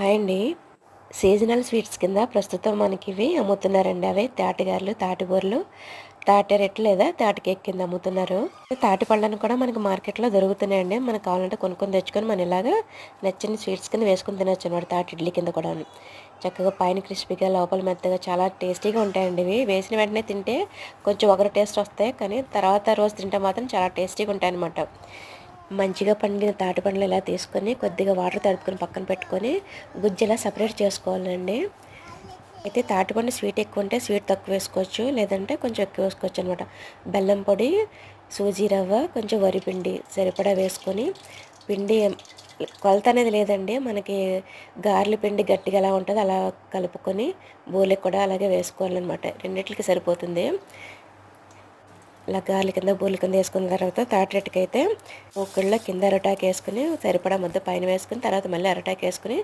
Hi అండి. Seasonal sweets కింద ప్రస్తుతం మనకి ఇవి అమ్ముతున్నారండి అవి. తాటిగారులు తాటిబూరలు. తాటి రెట్లు లేదా తాటి కేక్ కింద అమ్ముతున్నారు. తాటి పళ్ళను కూడా మనకి మార్కెట్లో దొరుకుతున్నాయండి. మనకు కావాలంటే కొనుక్కొని తెచ్చుకొని మనం ఇలాగా నచ్చిన స్వీట్స్ కింద వేసుకుని తినొచ్చు అనమాట తాటి ఇడ్లీ కింద కూడా చక్కగా పైన క్రిస్పీగా లోపల మెత్తగా చాలా టేస్టీగా ఉంటాయండి ఇవి. వేసిన వెంటనే తింటే కొంచెం ఒకరు టేస్ట్ వస్తాయి. కానీ తర్వాత రోజు తింటే మాత్రం చాలా టేస్టీగా ఉంటాయి అనమాట మంచిగా పండిన తాటి పండ్లు ఇలా తీసుకొని కొద్దిగా వాటర్ తడుపుకొని పక్కన పెట్టుకొని గుజ్జు సపరేట్ చేసుకోవాలండి. అయితే తాటిపండు స్వీట్ ఎక్కువ ఉంటే స్వీట్ తక్కువ వేసుకోవచ్చు లేదంటే కొంచెం ఎక్కువ వేసుకోవచ్చు అనమాట బెల్లం పొడి సూజీ రవ్వ కొంచెం వరిపిండి సరిపడా వేసుకొని పిండి కొలత అనేది లేదండి. మనకి గార్లు పిండి గట్టిగా ఎలా ఉంటుందో అలా కలుపుకొని బూలెకి కూడా అలాగే వేసుకోవాలన్నమాట. రెండిట్లకి సరిపోతుంది. ఇలా గాలి కింద బూలి కింద వేసుకున్న తర్వాత తాటి అయితే ఒక్కళ్ళ కింద అరటాకు వేసుకుని సరిపడా ముద్ద పైన వేసుకుని తర్వాత మళ్ళీ అరటాకు వేసుకుని